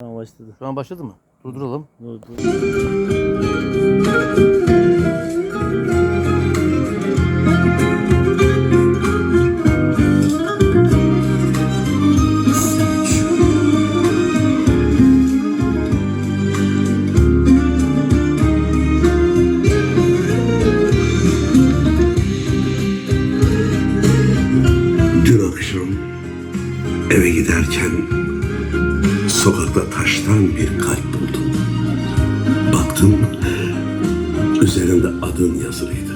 Tamam başladı. Şu an başladı mı? Durduralım. Dur, dur. Dün akşam eve giderken sokakta taştan bir kalp buldum. Baktım üzerinde adın yazılıydı.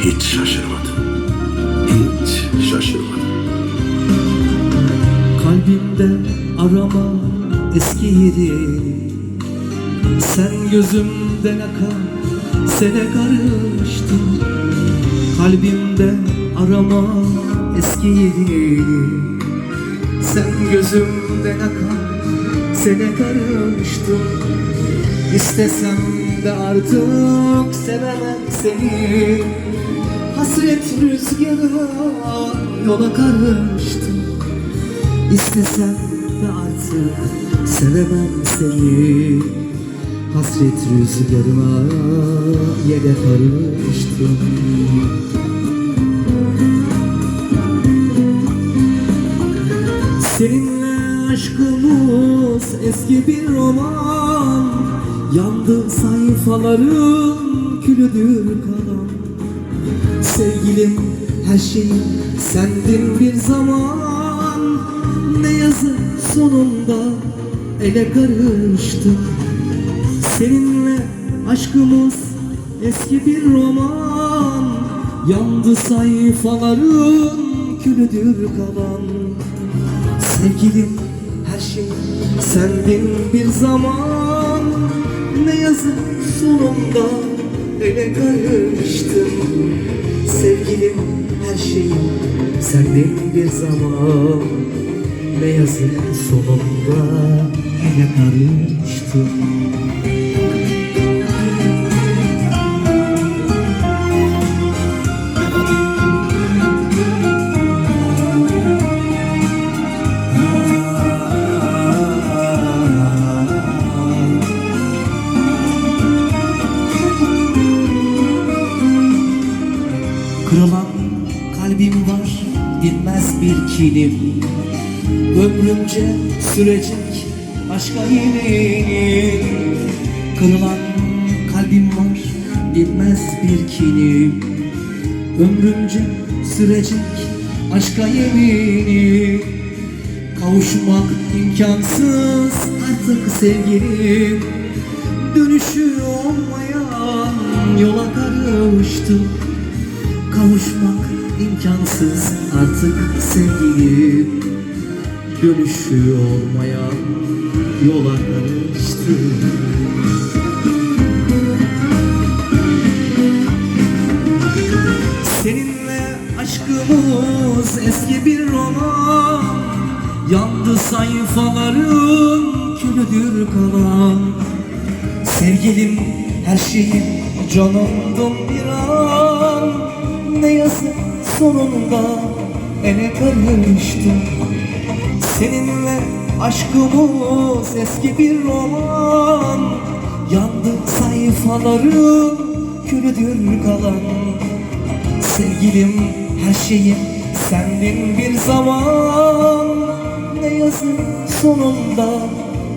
Hiç şaşırmadım. Hiç şaşırmadım. Kalbimde arama eski yeri Sen gözümden akan sene karıştın Kalbimde arama eski yeri Sen gözümden akan sene karıştın. İstesem de artık sevemem seni. Hasret rüzgarına yola karıştım. İstesem de artık sevemem seni. Hasret rüzgarına yere karıştım eski bir roman Yandı sayfaların külüdür kalan. Sevgilim her şeyim sendin bir zaman. Ne yazık sonunda ele karıştım Seninle aşkımız eski bir roman. Yandı sayfaların külüdür kalan. Sevgilim her şey. Sendin bir zaman Ne yazık sonunda ele karıştım. Sevgilim her şeyim sendin bir zaman Ne yazık sonunda ele karıştım Kırılan kalbim var dinmez bir kilim. Ömrümce sürecek aşka yeminim Kırılan kalbim var dinmez bir kilim. Ömrümce sürecek aşka yeminim Kavuşmak imkansız artık sevgilim. Dönüşü olmayan yola karıştım Kavuşmak imkansız. Artık sevgilim Dönüşü olmayan yola karıştım Seninle aşkımız eski bir roman. Yandı sayfaların külüdür kalan. Sevgilim her şeyim canımdın bir an Ne yazık sonunda ele karıştım Seninle aşkımız eski bir roman. Yandı sayfaların külüdür kalan. Sevgilim her şeyim sendin bir zaman. Ne yazık sonunda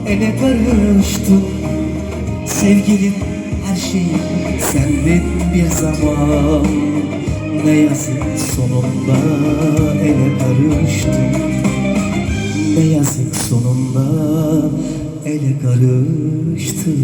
ele karıştım Sevgilim her şeyim sendin bir zaman Ne yazık sonunda ele karıştım Ne yazık sonunda ele karıştım